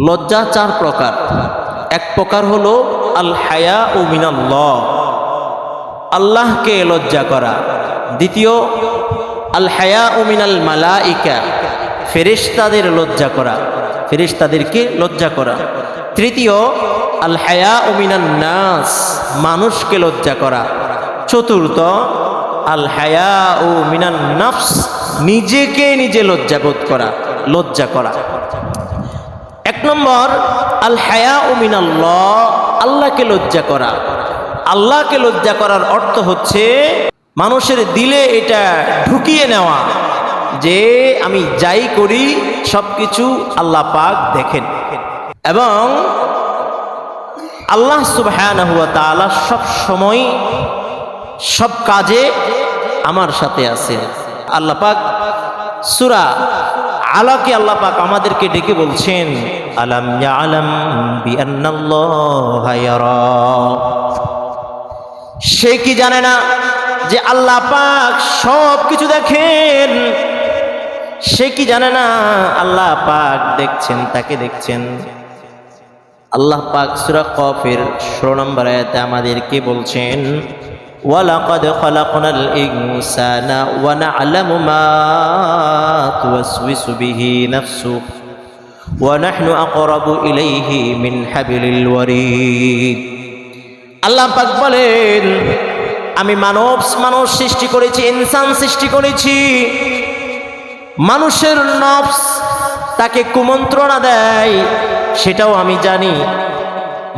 লজ্জা চার প্রকার। এক প্রকার হলো আল হায়া ও মিনাল্লাহ। আল্লাহকে লজ্জা করা। দ্বিতীয় আল হায়া ও মিনাল মালাইকা ফেরেশতাদের লজ্জা করা। ফেরেশতাদেরকে লজ্জা করা। তৃতীয় আল হায়া ও মিনান নাস মানুষকে লজ্জা করা। চতুর্থ আল হায়া ও মিনান নাফস নিজেকে নিজে লজ্জাবোধ করা। লজ্জা করা। নম্বর আল হায়া মিনাল্লাহ, আল্লাহকে লজ্জা করা। আল্লাহকে লজ্জা করার অর্থ হচ্ছে মানুষের দিলে এটা ঢুকিয়ে নেওয়া, যে আমি যাই করি সব কিছু আল্লাহ পাক দেখেন। এবং আল্লাহ সুবহানাহু ওয়া তাআলা সব সময় সব কাজে আমার সাথে আছেন। আল্লাহ পাক সূরা আলাকে আল্লাহ পাক আমাদেরকে ডেকে বলছেন আলাম ইয়ারা। সে কি জানে না যে আল্লাহ পাক সব কিছু দেখেন? সে কি জানে না আল্লাহ পাক দেখছেন, তাকে দেখছেন? আল্লাহ পাক সূরা কফের 16 নম্বর আয়াতে আমাদেরকে বলছেন, ওয়ালাকাদ খালাকনাল ইনসানা ওয়া না'লামু মা তুওয়াসওয়িসু বিহি নাফসুহ। নাহনু আকরাবু ইলাইহি মিন হাবিলিল ওয়ারিদ। আল্লাহ পাক বলেন, আমি মানব মানুষ সৃষ্টি করেছি, ইনসান সৃষ্টি করেছি। মানুষের নফস তাকে কুমন্ত্রণা দেয়, সেটাও আমি জানি।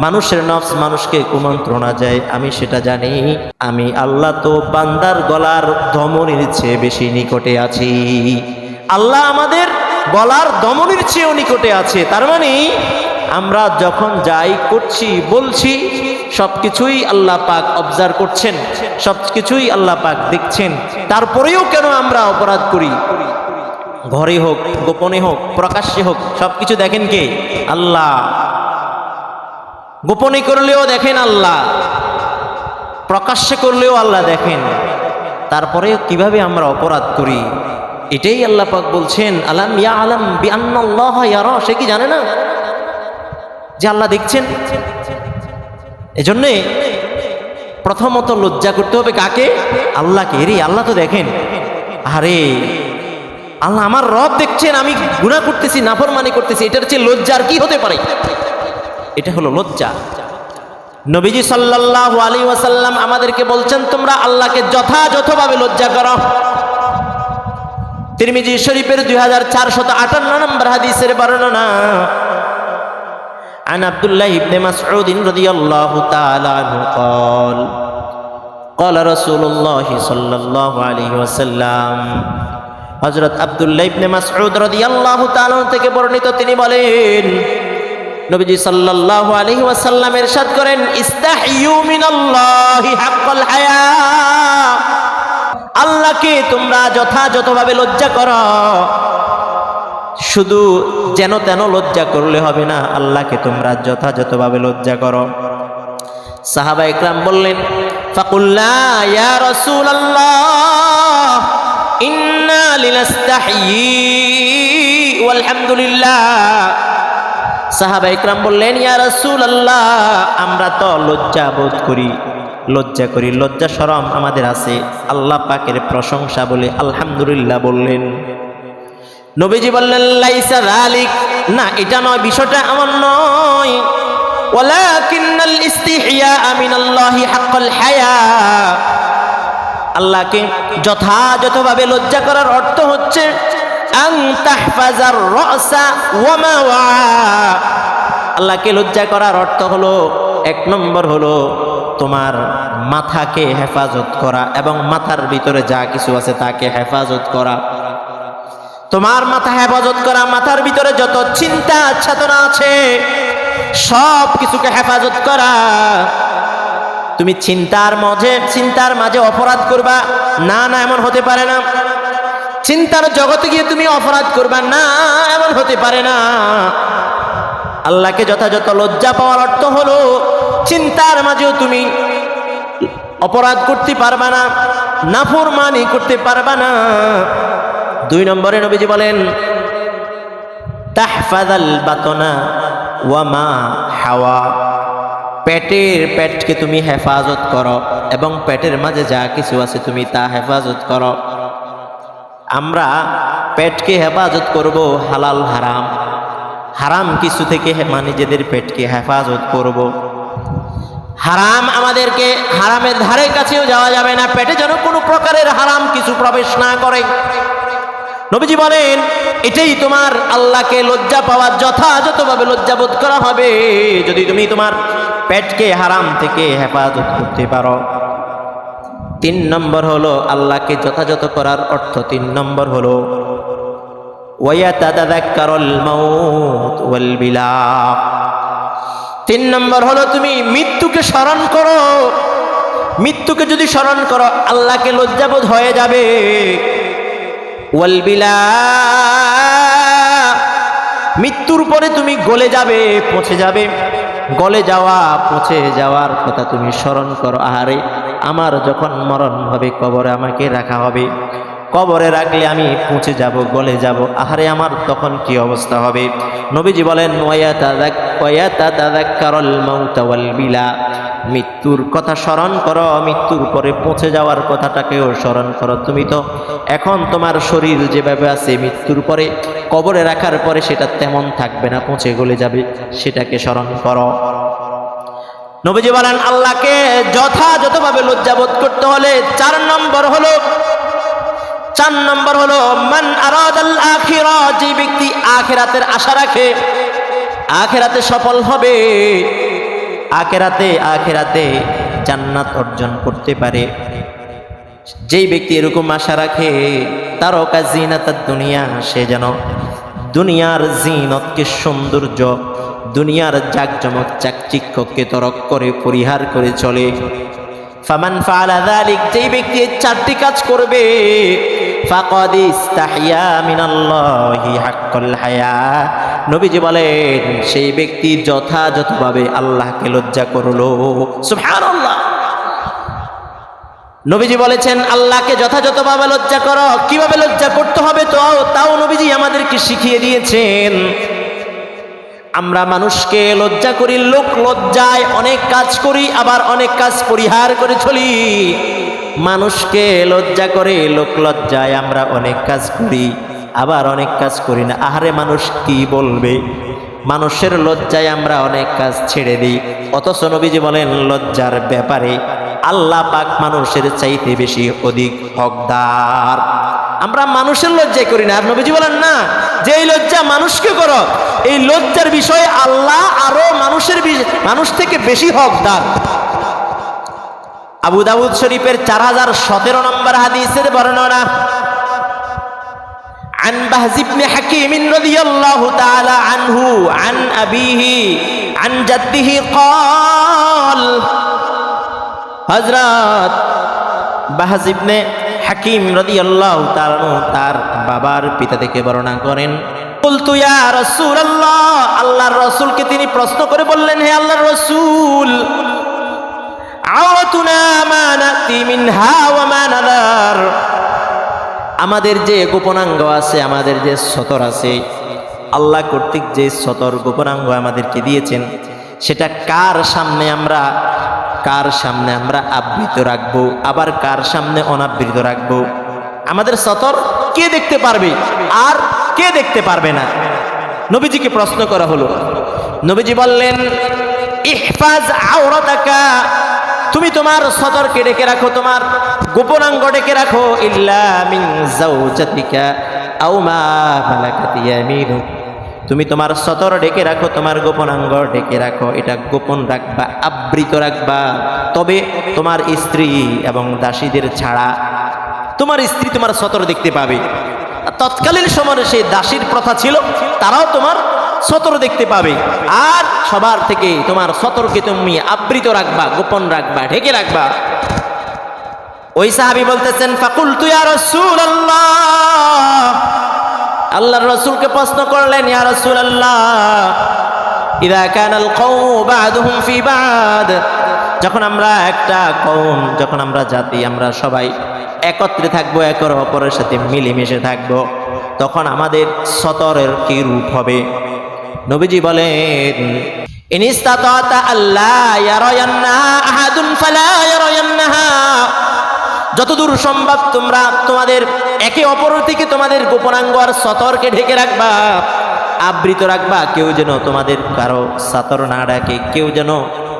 মানুষের নফস মানুষকে কুমন্ত্রণা দেয়, আমি সেটা জানি। আমি আল্লাহ তো বান্দার গলার ধমনির চেয়ে বেশি নিকটে আছি। আল্লাহ আমাদের গলার দমনের চেয়েও নিকটে আছে। তার মানে আমরা যখন যাই, করছি, বলছি সব কিছুই আল্লাহ পাক অবজার্ভ করছেন সব কিছুই আল্লাহ পাক দেখছেন। তারপরেও কেন আমরা অপরাধ করি? ঘরে হোক, গোপনে হোক, প্রকাশ্যে হোক সব কিছু দেখেন কে? আল্লাহ। গোপনে করলেও দেখেন আল্লাহ, প্রকাশ্যে করলেও আল্লাহ দেখেন। তারপরে কীভাবে আমরা অপরাধ করি? এটাই আল্লাহ পাক বলছেন, আলাম ইয়া আলাম বিআন্নাল্লাহ ইয়ারা সে কি জানে না? যে আল্লাহ দেখছেন। এজন্যে প্রথমত লজ্জা করতে হবে কাকে? আল্লাহকে। রে আল্লাহ তো দেখেন। আরে, আল্লাহ আমার রব দেখছেন, আমি গুণা করতেছি, নাফরমানি করতেছি, এটার চেয়ে লজ্জা আর কি হতে পারে? এটা হলো লজ্জা। নবীজি সাল্লাল্লাহু আলাইহি ওয়াসাল্লাম আমাদেরকে বলছেন, তোমরা আল্লাহকে যথাযথভাবে লজ্জা করো। তিরমিজি শরীফের দুই হাজার চারশত আটান্ন নম্বর হাদিসের বর্ণনা عن عبد الله بن مسعود رضي الله تعالى عنه قال قال رسول الله صلى الله عليه وسلم হযরত আব্দুল্লাহ ইবনে মাসউদ রাদিয়াল্লাহু তাআলা থেকে বর্ণিত তিনি বলেন নবীজি সাল্লাল্লাহু আলাইহি ওয়াসাল্লাম ইরশাদ করেন ইস্তাহিয়ু মিনাল্লাহি হাক্কাল হায়া আল্লাহকে তোমরা যথাযথভাবে লজ্জা করো। শুধু যেন তেন লজ্জা করলে হবে না, আল্লাহকে তোমরা যথাযথভাবে লজ্জা করো। সাহাবা ইকরাম বললেন ফাকুল্লা ইয়া রাসূলুল্লাহ, ইন্না লিনাস্তাহি ওয়ালহামদুলিল্লাহ। সাহাবা ইকরাম বললেন, ইয়া রাসূলুল্লাহ, আমরা তো লজ্জা বোধ করি। লজ্জা করি, লজ্জা শরম আমাদের আছে। আল্লাহ পাকের প্রশংসা বলে আলহামদুলিল্লাহ বললেন। নবীজি বললেন, লাইসা যালিক। না, এটা নয়, বিষয়টা আমার নয়। ওয়ালাকিন্নাল ইস্তিহিয়া মিনাল্লাহি হাক্কাল হায়া। আল্লাহকে যথাযথভাবে লজ্জা করার অর্থ হচ্ছে আল্লাহকে লজ্জা করার অর্থ হলো, এক নম্বর হলো তোমার মাথাকে হেফাজত করা এবং মাথার ভিতরে যা কিছু আছে তাকে হেফাজত করা। তোমার মাথা হেফাজত করা, মাথার ভিতরে যত চিন্তা, চেতনা আছে, সব কিছুকে হেফাজত করা। তুমি চিন্তার মাঝে চিন্তার মাঝে অপরাধ করবা। না না, এমন হতে পারে না। চিন্তার জগতে গিয়ে তুমি অপরাধ করবা। না, এমন হতে পারে না। আল্লাহকে যথাযথ লজ্জা পাওয়ার অর্থ হলো চিন্তার মাঝেও তুমি অপরাধ করতে পারবা না, নাফরমানি করতে পারবা না। দুই নম্বরে নবীজি বলেন তাহফাদাল বাতনা ওয়ামা হাওয়া। পেটের পেটকে তুমি হেফাজত করো এবং পেটের মাঝে যা কিছু আছে তুমি তা হেফাজত করো। আমরা পেটকে হেফাজত করব হালাল হারাম। হারাম কিছু থেকে মানে নিজেদের পেটকে হেফাজত করব। হারাম আমাদেরকে হারামের ধারে কাছেও যাওয়া যাবে না। পেটে যেন কোনো প্রকারের হারাম কিছু প্রবেশ না করে। নবীজি বলেন, এটাই তোমার আল্লাহকে লজ্জা পাওয়ার যথাযথভাবে লজ্জাবোধ করা হবে। যদি তুমি তোমার পেটকে হারাম থেকে হেফাজত করতে পারো। তিন নম্বর হলো, আল্লাহকে যথাযথ করার অর্থ তিন নম্বর হলো ওয়াতাদাক্কারুল মাউত ওয়াল বিলাপ তিন নম্বর হলো তুমি মৃত্যুকে স্মরণ করো। মৃত্যুকে যদি স্মরণ করো, আল্লাহকে লজ্জাবোধ হয়ে যাবে। মৃত্যুর পরে তুমি গলে যাবে, পচে যাবে। গলে যাওয়া, পচে যাওয়ার কথা তুমি স্মরণ করো। আহারে, আমার যখন মরণ হবে, কবরে আমাকে রাখা হবে। কবরে রাখলে আমি পৌঁছে যাব গলে যাব। আহারে, আমার তখন কি অবস্থা হবে? নবীজি বলেন বিলা। মৃত্যুর কথা স্মরণ করো, মৃত্যুর পরে পৌঁছে যাওয়ার কথাটাকেও স্মরণ করো। তুমি তো এখন তোমার শরীর যেভাবে আছে, মৃত্যুর পরে কবরে রাখার পরে সেটা তেমন থাকবে না, পৌঁছে গলে যাবে, সেটাকে স্মরণ করো। নবীজি বলেন, আল্লাহকে যথাযথভাবে লজ্জাবোধ করতে হলে চার নম্বর হলো চার নম্বর হলো, মান আরাদাল আখিরা যে ব্যক্তি আখেরাতের আশা রাখে, আখেরাতে সফল হবে, আখেরাতে আখেরাতে জান্নাত অর্জন করতে পারে। যেই ব্যক্তি এরকম আশা রাখে তার তারও কাজিনাতার দুনিয়া, সে যেন দুনিয়ার জিনতকে সৌন্দর্য, দুনিয়ার জাকজমক চাকচিক্যকে তরক করে, পরিহার করে চলে। ফামান যালিক, যেই ব্যক্তি চারটি কাজ করবে ফাকাদ ইস্তাহিয়া মিনাল্লাহি হাক্কাল হায়া। নবীজি বলেন, সেই ব্যক্তি যথাযথভাবে আল্লাহকে লজ্জা করল। সুবহানাল্লাহ। নবীজি বলেছেন, আল্লাহকে যথাযথভাবে লজ্জা করো। কীভাবে লজ্জা করতে হবে তো? তাও নবীজি আমাদেরকে শিখিয়ে দিয়েছেন। আমরা মানুষকে লজ্জা করি, লোক লজ্জায় অনেক কাজ করি, আবার অনেক কাজ পরিহার করে চলি। মানুষকে লজ্জা করে লোক লজ্জায় আমরা অনেক কাজ করি, আবার অনেক কাজ করি না। আহারে মানুষ কি বলবে? মানুষের লজ্জায় আমরা অনেক কাজ ছেড়ে দিই। অথচ নবীজি বলেন, লজ্জার ব্যাপারে আল্লাহ পাক মানুষের চাইতে বেশি অধিক হকদার। আমরা মানুষের লজ্জায় করি না। আর নবীজি বলেন, না যে এই লজ্জা মানুষকে করো, এই লজ্জার বিষয়ে আল্লাহ আরও মানুষের মানুষ থেকে বেশি হকদার। আবু দাউদ শরীফের চার হাজার সতেরো নম্বর হাদিসের বর্ণনা عن بهز بن حكيم رضي الله تعالى عنه عن أبيه عن جده قال হজরত বাহাজ ইবনে হাকিম রাদিয়াল্লাহু তাআলা আনহু তার বাবার পিতা থেকে বর্ণনা করেন বলতু ইয়া রাসূলুল্লাহ আল্লাহর রাসূলকে তিনি প্রশ্ন করে বললেন হে আল্লাহর রাসূল আমাদের যে গোপনাঙ্গ আছে, আমাদের যে সতর আছে, আল্লাহ কর্তৃক যে সতর গোপনাঙ্গ আমাদেরকে দিয়েছেন, সেটা কার সামনে আমরা, কার সামনে আমরা আবৃত রাখব, আবার কার সামনে অনাবৃত রাখব? আমাদের সতর কে দেখতে পারবে আর কে দেখতে পারবে না? নবীজিকে প্রশ্ন করা হলো। নবীজি বললেন, ইহফাজ আওরাতাকা তুমি তোমার সতরকে ডেকে রাখো, তোমার গোপনাঙ্গ ডেকে রাখো। তুমি তোমার সতর ডেকে রাখো, তোমার গোপনাঙ্গ ডেকে রাখো। এটা গোপন রাখবা, আবৃত রাখবা। তবে তোমার স্ত্রী এবং দাসীদের ছাড়া তোমার স্ত্রী তোমার সতর দেখতে পাবে। তৎকালীন সময়ে সেই দাসীর প্রথা ছিল, তারাও তোমার সতর দেখতে পাবে। আর সবার থেকে তোমার সতর্কে তুমি আবৃত রাখবা, গোপন রাখবা, ঢেকে রাখবা। ওই সাহাবি বলতেছেন ফাকুল তুই আর রসুল আল্লাহর রসুলকে প্রশ্ন করলেন, ইয়া আল্লাহ ইদা কানাল কওমু বাদুহুম ফি বাদ? যখন আমরা একটা কৌম যখন আমরা জাতি, আমরা সবাই একত্রে থাকব একের অপরের সাথে মিলেমিশে থাকব, তখন আমাদের সতরের কি রূপ হবে? নবীজি বলেন যতদূর সম্ভব তোমরা তোমাদের একে অপরের থেকে তোমাদের গোপনাঙ্গ আর সতর্কে ঢেকে রাখবা, আবৃত রাখবা, কেউ যেন তোমাদের কারও সতর না ডাকে, কেউ যেন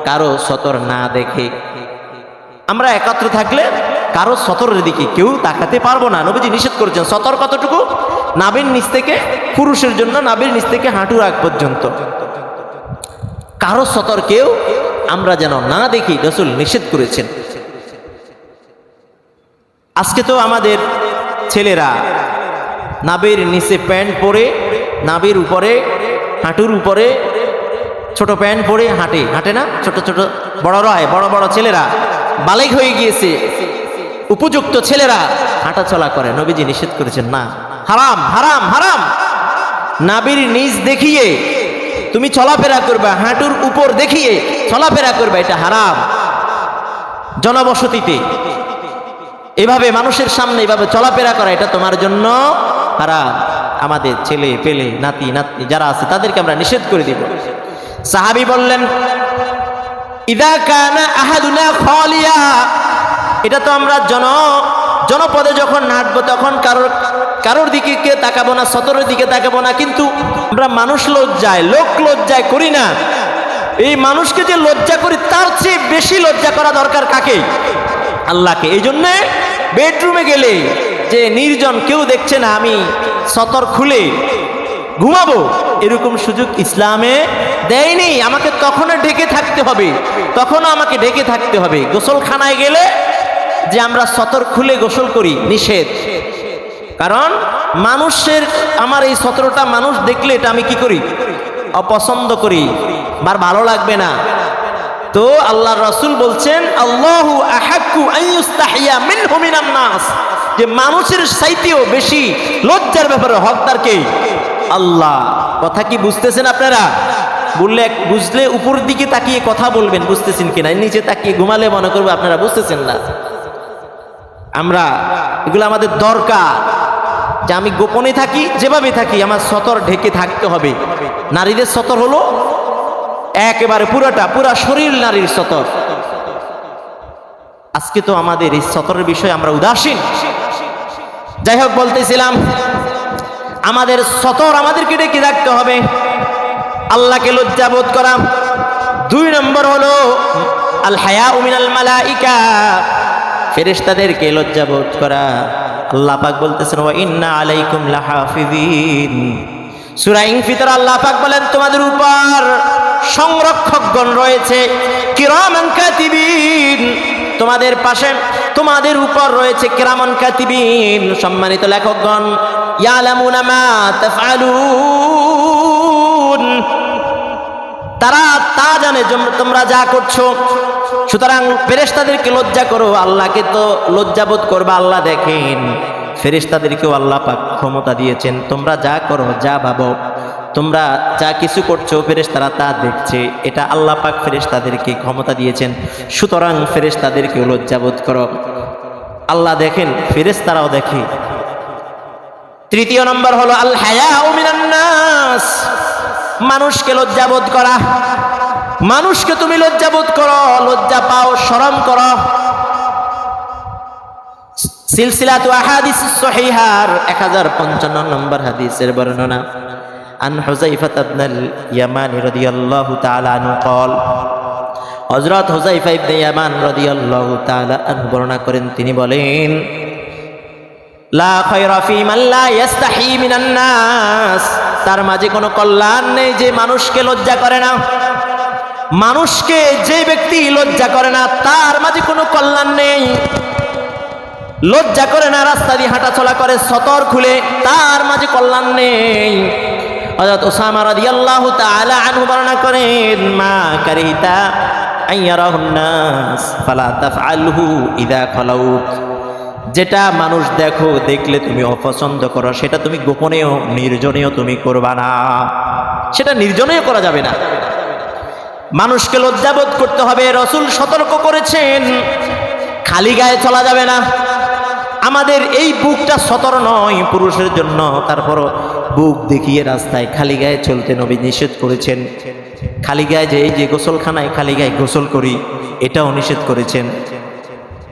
কারও সতর না দেখে। আমরা একত্র থাকলে কারও সতরের দিকে কেউ তাকাতে পারব না। নবীজি নিষেধ করেছেন সতর কতটুকু? নাবির নিচ থেকে পুরুষের জন্য নাবির নিচ থেকে হাঁটুর আগ পর্যন্ত। কারও সতর্কেও আমরা যেন না দেখি, রসুল নিষেধ করেছেন। আজকে তো আমাদের ছেলেরা নাবের নিচে প্যান্ট পরে নাবের উপরে, হাঁটুর উপরে, ছোট প্যান্ট পরে হাঁটে। হাঁটে না? ছোট ছোট, বড়রা হয়, বড় বড় ছেলেরা। বালেক হয়ে গিয়েছে। উপযুক্ত ছেলেরা হাঁটা চলা করে। নবীজি নিষেধ করেছেন, না। হারাম হারাম হারাম। নাবির নিজ দেখিয়ে তুমি চলাফেরা করবা, হাঁটুর উপর দেখিয়ে চলাফেরা করবা, এটা হারাম। জনবসতিতে। এভাবে মানুষের সামনে এভাবে চলাফেরা করা, এটা তোমার জন্য হারাম। আমাদের ছেলে, পেলে, নাতি নাতি যারা আছে, তাদেরকে আমরা নিষেধ করে দিব। সাহাবি বললেন, ইদা কানা আহাদুনা খলিয়া। এটা তো আমরা জন জনপদে যখন হাঁটবো তখন কারোর কারোর দিকে তাকাবো না, সতরের দিকে তাকাবো না, কিন্তু আমরা মানুষ লজ্জায়, লোক লজ্জায় করি না। এই মানুষকে যে লজ্জা করি, তার চেয়ে বেশি লজ্জা করা দরকার কাকে? আল্লাহকে। এই জন্যে বেডরুমে গেলে যে নির্জন কেউ দেখছে না, আমি সতর খুলে ঘুমাবো, এরকম সুযোগ ইসলামে দেয়নি। আমাকে তখনও ঢেকে থাকতে হবে, তখনও আমাকে ঢেকে থাকতে হবে। গোসলখানায় গেলে যে আমরা সতর খুলে গোসল করি, নিষেধ। কারণ মানুষের, আমার এই সতেরোটা মানুষ দেখলে এটা আমি কি করি? অপছন্দ করি। বার ভালো লাগবে না। তো আল্লাহ রসুল বলছেন, আল্লাহু নাস। যে মানুষের চাইতেও বেশি লজ্জার ব্যাপারে হকদার কে? আল্লাহ। কথা কি বুঝতেছেন আপনারা? বললে, বুঝলে উপর দিকে তাকিয়ে কথা বলবেন, বুঝতেছেন কিনা? নিচে তাকিয়ে ঘুমালে মনে করব আপনারা বুঝতেছেন না। আমরা, এগুলো আমাদের দরকার। যে আমি গোপনে থাকি, যেভাবে থাকি, আমার সতর ঢেকে থাকতে হবে। নারীদের সতর হলো একেবারে পুরোটা, পুরা শরীর নারীর সতর। আজকে তো আমাদের এই সতরের বিষয়ে আমরা উদাসীন। যাই হোক, বলতেছিলাম, আমাদের সতর আমাদেরকে ডেকে রাখতে হবে। আল্লাহকে লজ্জাবোধ করা। দুই নম্বর হলো, আল হায়া উমিনাল মালাইকা। ফেরেশতাদেরকে লজ্জাবোধ করা। আল্লাহ পাক বলতেছেন, ওয়া ইন্না আলাইকুম লাহাফিজিন সূরা ইনফিতর, আল্লাহ পাক বলেন, তোমাদের উপর সংরক্ষকগণ রয়েছে, কিরামান কাতিবিন। তোমাদের পাশে, তোমাদের উপর রয়েছে কিরামান কাতিবিন, সম্মানিত লেখকগণ। ইয়ালামুনা মা তাফআলুন। তারা তা জানে তোমরা যা করছ। সুতরাং ফেরেশতাদেরকে লজ্জা করো, আল্লাহকে তো লজ্জাবোধ করবা, আল্লাহ দেখেন। ফেরেশতাদেরকেও আল্লাহ পাক ক্ষমতা দিয়েছেন, তোমরা যা করো, যা ভাবো, তোমরা যা কিছু করছ, ফেরেশতারা তা দেখছে। এটা আল্লাহ পাক ফেরেশতাদেরকে ক্ষমতা দিয়েছেন, সুতরাং ফেরেশতাদেরকেও লজ্জাবোধ করো। আল্লাহ দেখেন, ফেরেশতারাও দেখে। তৃতীয় নম্বর হলো, আল হায়া নাস। মানুষকে লজ্জাবোধ করা মানুষকে তুমি লজ্জাবোধ করো লজ্জা পাও শরম করো সিলসিলাত আহাদিস সহিহার 1055 নম্বর হাদিসের বর্ণনা আন হুযাইফা ইবনে ইয়ামান রাদিয়াল্লাহু তাআলা আনহু قال হযরত হুযাইফা ইবনে ইয়ামান রাদিয়াল্লাহু তাআলা আনহু বর্ণনা করেন তিনি বলেন তার মাঝে কোনো কল্যাণ নেই যে মানুষকে লজ্জা করে না। মানুষকে যে ব্যক্তি লজ্জা করে না, তার মাঝে কোনো কল্যাণ নেই। লজ্জা করে না, রাস্তা দিয়ে হাঁটা চলা করে, সতর খুলে, তার মাঝে কল্যাণ নেই। হযরত করেন, মা কারিতা ইদা যেটা মানুষ দেখো, দেখলে তুমি অপছন্দ করো, সেটা তুমি গোপনেও, নির্জনেও তুমি করবা না। সেটা নির্জনেও করা যাবে না। মানুষকে লজ্জাবোধ করতে হবে, রসুল সতর্ক করেছেন, খালি গায়ে চলা যাবে না। আমাদের এই বুকটা সতর নয়, পুরুষের জন্য। তারপরও বুক দেখিয়ে রাস্তায় খালি গায়ে চলতে নবী নিষেধ করেছেন। খালি গায়ে যে এই যে গোসলখানায় খালি গায়ে গোসল করি, এটাও নিষেধ করেছেন।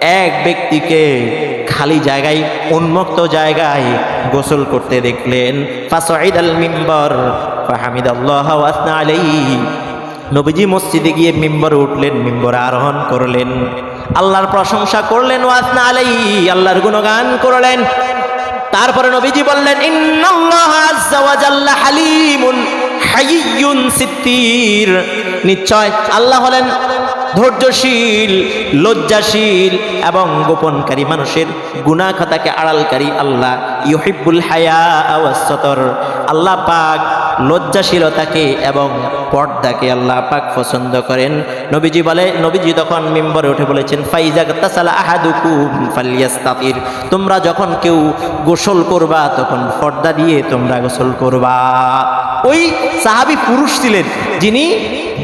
এক ব্যক্তিকে খালি জায়গায়, উন্মুক্ত জায়গায় গোসল করতে দেখলেন। আসনা আলাইহি। নবীজি মসজিদে গিয়ে মিম্বরে উঠলেন, মিম্বরে আরোহণ করলেন। আল্লাহর প্রশংসা করলেন ওয়াসনা আলাই আল্লাহর গুণগান করলেন। তারপরে নবীজি বললেন, ইন্নাল্লাহ আজ্জা ওয়া হালিমুন। হাইয়ুন সিত্তির নিশ্চয় আল্লাহ হলেন ধৈর্যশীল, লজ্জাশীল এবং গোপনকারী মানুষের গুনাহ খাতাকে আড়ালকারী আল্লাহ। ইউহিব্বুল হায়া আওয়াসতর আল্লাহ পাক লজ্জাশীলতাকে এবং পর্দাকে আল্লাহ পাক পছন্দ করেন। নবীজি বলে, নবীজি তখন মেম্বরে উঠে বলেছেন ফাইজা তাসালা আহাদুকুম ফালিয়াস্তাতির। তোমরা যখন কেউ গোসল করবা, তখন পর্দা দিয়ে তোমরা গোসল করবা। ওই সাহাবি পুরুষ ছিলেন, যিনি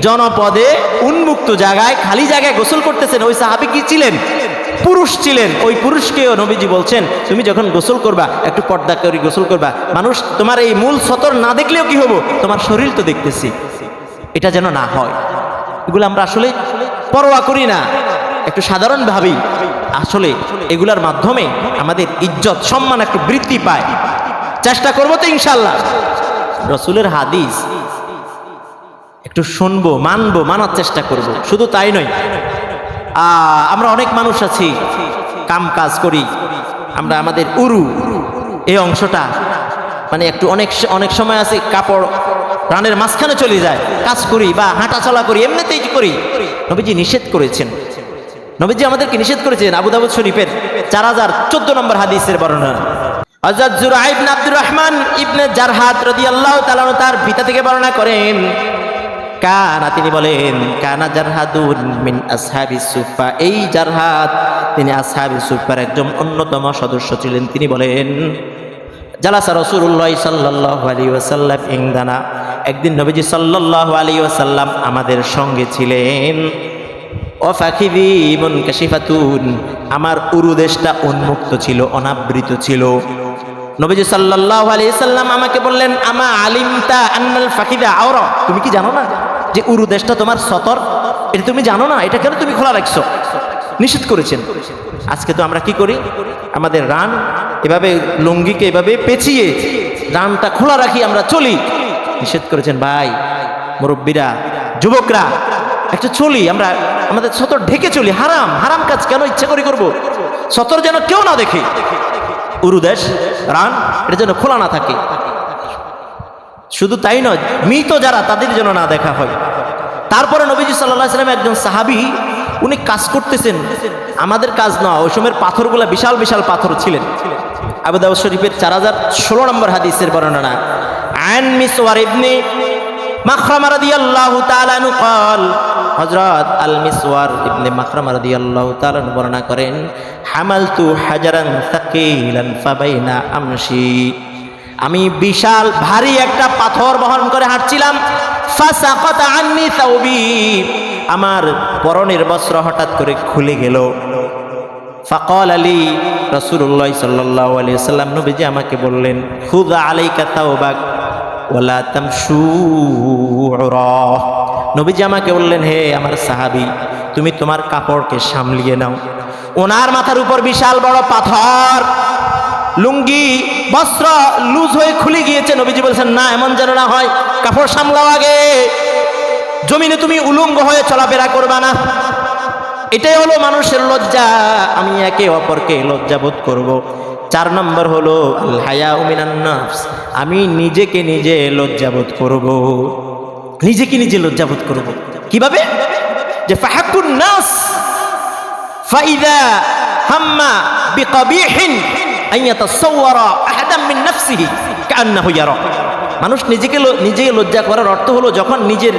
জনপদে উন্মুক্ত জায়গায়, খালি জায়গায় গোসল করতেছেন। ওই সাহাবী কি ছিলেন? পুরুষ ছিলেন। ওই পুরুষকেও নবীজি বলছেন, তুমি যখন গোসল করবা, একটু পর্দা করে গোসল করবা। মানুষ, তোমার এই মূল সতর না দেখলেও কি হব? তোমার শরীর তো দেখতেছি। এটা যেন না হয়। এগুলো আমরা আসলে পরোয়া করি না। একটু সাধারণ ভাবি আসলে এগুলার মাধ্যমে আমাদের ইজ্জত, সম্মান, একটু বৃদ্ধি পায়। চেষ্টা করব তো ইনশাল্লাহ রসুলের হাদিস একটু শুনব, মানবো, মানার চেষ্টা করব। শুধু তাই নয় আমরা অনেক মানুষ আছি, কাম কাজ করি, আমরা আমাদের উরু, এই অংশটা মানে একটু অনেক অনেক সময় আছে কাপড় প্রাণের মাঝখানে চলে যায়, কাজ করি বা হাঁটা চলা করি, এমনিতেই করি। নবীজি নিষেধ করেছেন। নবীজি আমাদেরকে নিষেধ করেছেন আবু দাউদ শরীফের চার হাজার চোদ্দ নম্বর হাদিসের বর্ণনা। হযরত জুরাইব ইবনে আব্দুর রহমান ইবনে জারহাত রাদিয়াল্লাহু তাআলা আনহু তার পিতা থেকে বর্ণনা করেন, কানা, তিনি বলেন, কানা জারহাদুন মিন আসহাবি সুফা এই জারহাদ তিনি আসহাবি সুফার একজন অন্যতম সদস্য ছিলেন। তিনি বলেন, জালাসা রসুল্লাহ সাল্লাহ আলী ওয়াসাল্লাম ইংদানা একদিন নবীজি সাল্লাহ আলী ওয়াসাল্লাম আমাদের সঙ্গে ছিলেন। ও ফাখিদি মন কাশিফাতুন আমার উরুদেশটা উন্মুক্ত ছিল, অনাবৃত ছিল। নবীজি সাল্লাল্লাহু আলাইহি সাল্লাম আমাকে বললেন, আমা আলিমতা আন্নাল ফাকিদা আওরা? তুমি কি জানো না যে উরু দেশটা তোমার সতর? এটা তুমি জানো না, এটা কেন তুমি খোলা রাখছো? নিষেধ করেছেন। আজকে তো আমরা কি করি? আমাদের রান এভাবে, লুঙ্গিকে এভাবে পেঁচিয়ে রানটা খোলা রাখি, আমরা চলি। নিষেধ করেছেন, ভাই, মুরব্বীরা, যুবকরা, একটা চলি, আমরা আমাদের সতর ঢেকে চলি, হারাম হারাম কাজ কেন ইচ্ছা করে করব? সতর যেন কেউ না দেখে। উরুদেশ রান এটা যেন খোলা না থাকে। শুধু তাই নয়, মৃত যারা, তাদের যেন না দেখা হয়। তারপরে নবীজি সাল্লাহ সাল্লাম একজন সাহাবি, উনি কাজ করতেছেন। আমাদের কাজ না ওই সময়ের পাথরগুলা বিশাল বিশাল পাথর ছিলেন। আবু দাউদ শরীফের চার হাজার ষোলো নম্বর হাদিসের বর্ণনা। আন মিসওয়ার ইবনে মাখরামা রাদিয়াল্লাহু তাআলা নু কল, হযরত আল মিসওয়ার ইবনে মাখরামা রাদিয়াল্লাহু তাআলা বর্ণনা করেন, হামালতু হাজারান সাকিলান ফাবাইনা আমশি। আমি বিশাল, ভারী একটা পাথর বহন করে হাঁটছিলাম। ফাসাকাতা আন্নি তাওবি আমার পরনের বস্ত্র হঠাৎ করে খুলে গেল। ফাকল আলী রসুল্লাহ সাল্লাহ আলিয়া সাল্লাম নবীজি আমাকে বললেন, খুদা আলাইকা তাওবাক। ওলা তামশু নবীজি আমাকে বললেন, হে আমার সাহাবি, তুমি তোমার কাপড়কে সামলিয়ে নাও। ওনার মাথার উপর বিশাল বড় পাথর, লুঙ্গি, বস্ত্র লুজ হয়ে খুলে গিয়েছে। নবীজি বলছেন, না, এমন যেন না হয়। কাপড় সামলাও আগে। জমিনে তুমি উলঙ্গ হয়ে চলাফেরা করবা না। এটাই হলো মানুষের লজ্জা। আমি একে অপরকে লজ্জাবোধ করব। চার নম্বর হলো হায়া আমি নিজেকে নিজে লজ্জাবোধ করব। নিজেকে নিজে লজ্জাবোধ করব। কীভাবে যে নাস হাম্মা মিন মানুষ নিজেকে ল- নিজে লজ্জা করার অর্থ হলো, যখন নিজের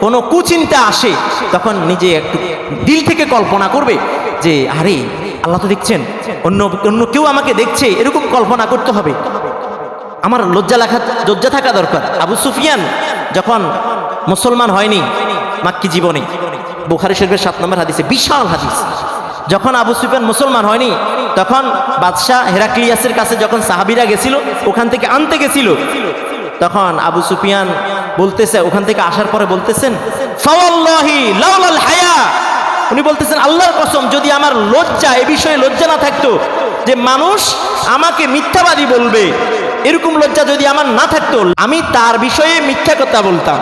কোনো কুচিন্তা আসে, তখন নিজে একটু দিল থেকে কল্পনা করবে যে, আরে আল্লাহ তো দেখছেন। অন্য অন্য কেউ আমাকে দেখছে, এরকম কল্পনা করতে হবে। আমার লজ্জা লেখা লজ্জা থাকা দরকার। আবু সুফিয়ান যখন মুসলমান হয়নি মাক্কি জীবনে, বুখারি শরীফের সাত নম্বর হাদিসে বিশাল হাদিস। যখন আবু সুফিয়ান মুসলমান হয়নি, তখন বাদশাহ হেরাক্লিয়াসের কাছে যখন সাহাবিরা গেছিল, ওখান থেকে আনতে গেছিল, তখন আবু সুফিয়ান বলতেছে, ওখান থেকে আসার পরে বলতেছেন, ফাওয়াল্লাহি লাউলাল হায়া! উনি বলতেছেন, আল্লাহর কসম, যদি আমার লজ্জা, এ বিষয়ে লজ্জা না থাকতো যে মানুষ আমাকে মিথ্যাবাদী বলবে, এরকম লজ্জা যদি আমার না থাকতো, আমি তার বিষয়ে মিথ্যা কথা বলতাম।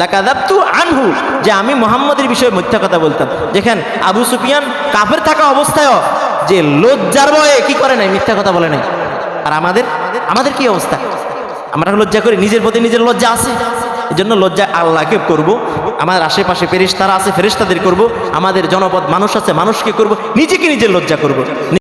লাকাদাবতু আনহু, যে আমি মোহাম্মদের বিষয়ে মিথ্যা কথা বলতাম। যেখানে আবু সুফিয়ান কাফের থাকা অবস্থায়ও যে লজ্জার ভয়ে কি করে নাই, মিথ্যা কথা বলে নাই। আর আমাদের আমাদের কি অবস্থা? আমরা লজ্জা করি, নিজের প্রতি নিজের লজ্জা আছে। এই লজ্জায় লজ্জা আল্লাহকে করব? আমার আশেপাশে ফেরিস্তারা আছে, ফেরিস্তাদের করব। আমাদের জনপদ মানুষ আছে, মানুষকে করব। নিজেকে নিজের লজ্জা করব।